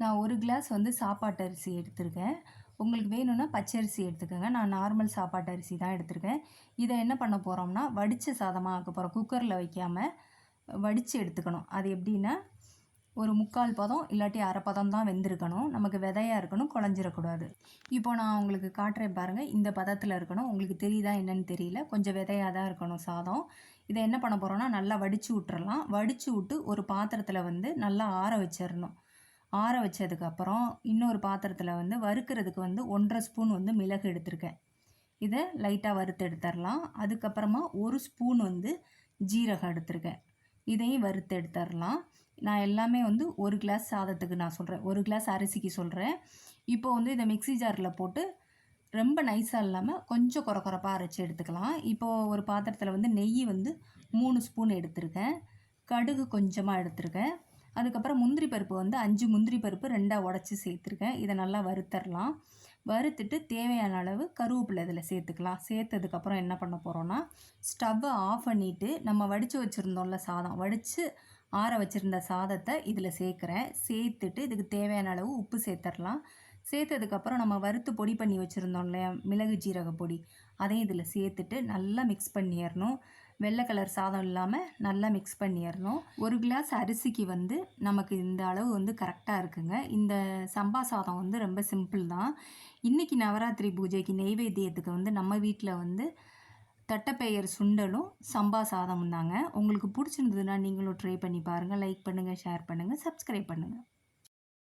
நான் ஒரு கிளாஸ் வந்து சாப்பாட்டு அரிசி எடுத்திருக்கேன். உங்களுக்கு வேணும்னா பச்சரிசி எடுத்துக்கோங்க. நான் நார்மல் சாப்பாட்டு அரிசி தான் எடுத்திருக்கேன். இதை என்ன பண்ண போகிறோம்னா வடித்த சாதமாக ஆக்க போகிறோம் குக்கரில் வைக்காமல் வடித்து எடுத்துக்கணும். அது எப்படின்னா ஒரு முக்கால் பதம் இல்லாட்டி அரை பதம் தான் வெந்திருக்கணும். நமக்கு விதையாக இருக்கணும் குழஞ்சிடக்கூடாது இப்போ நான் உங்களுக்கு காட்டுறேன் பாருங்கள் இந்த பதத்தில் இருக்கணும். உங்களுக்கு தெரியுதா என்னன்னு தெரியல. கொஞ்சம் விதையாக தான் இருக்கணும் சாதம். இதை என்ன பண்ண போகிறோம்னா நல்லா வடித்து விட்டுறலாம். வடித்து விட்டு ஒரு பாத்திரத்தில் வந்து நல்லா ஆற வச்சிடணும் ஆற வச்சதுக்கப்புறம் இன்னொரு பாத்திரத்தில் வந்து வறுக்கிறதுக்கு வந்து ஒன்றரை ஸ்பூன் வந்து மிளகு எடுத்திருக்கேன். இதை லைட்டாக வறுத்து எடுத்துடலாம் அதுக்கப்புறமா ஒரு ஸ்பூன் வந்து ஜீரகம் எடுத்திருக்கேன். இதையும் வறுத்து எடுத்துடலாம் நான் எல்லாமே வந்து ஒரு கிளாஸ் சாதத்துக்கு நான் சொல்கிறேன் ஒரு கிளாஸ் அரிசிக்கு சொல்கிறேன் இப்போ வந்து இதை மிக்ஸி ஜாரில் போட்டு ரொம்ப நைஸாக இல்லாமல் கொஞ்சம் குறை குறைப்பாக அரைச்சி எடுத்துக்கலாம். இப்போது ஒரு பாத்திரத்தில் வந்து நெய் வந்து மூணு ஸ்பூன் எடுத்திருக்கேன். கடுகு கொஞ்சமாக எடுத்திருக்கேன். அதுக்கப்புறம் முந்திரி பருப்பு வந்து அஞ்சு முந்திரி பருப்பு ரெண்டாக உடச்சி சேர்த்துருக்கேன். இதை நல்லா வறுத்தரலாம். வறுத்துட்டு தேவையான அளவு கருவேப்பிலை இதில் சேர்த்துக்கலாம். சேர்த்ததுக்கப்புறம் என்ன பண்ண போகிறோன்னா ஸ்டவ்வை ஆஃப் பண்ணிவிட்டு நம்ம வடித்து வச்சுருந்தோம்ல சாதம் வடித்து ஆற வச்சுருந்த சாதத்தை இதில் சேர்க்குறேன். சேர்த்துட்டு இதுக்கு தேவையான அளவு உப்பு சேர்த்துடலாம் சேர்த்ததுக்கப்புறம் நம்ம வறுத்து பொடி பண்ணி வச்சுருந்தோம் இல்லையா மிளகு ஜீரக பொடி அதையும் இதில் சேர்த்துட்டு நல்லா மிக்ஸ் பண்ணிடணும். வெள்ளை கலர் சாதம் இல்லாமல் நல்லா மிக்ஸ் பண்ணிடணும். ஒரு கிளாஸ் அரிசிக்கு வந்து நமக்கு இந்த அளவு வந்து கரெக்டாக இருக்குங்க. இந்த சம்பா சாதம் வந்து ரொம்ப சிம்பிள் தான். இன்றைக்கி நவராத்திரி பூஜைக்கு நெய்வேத்தியத்துக்கு வந்து நம்ம வீட்டில் வந்து தட்டைப்பெயர் சுண்டலும் சம்பா சாதமும் தாங்க. உங்களுக்கு பிடிச்சிருந்ததுன்னா நீங்களும் ட்ரை பண்ணி பாருங்கள் லைக் பண்ணுங்கள் ஷேர் பண்ணுங்கள் சப்ஸ்கிரைப் பண்ணுங்கள்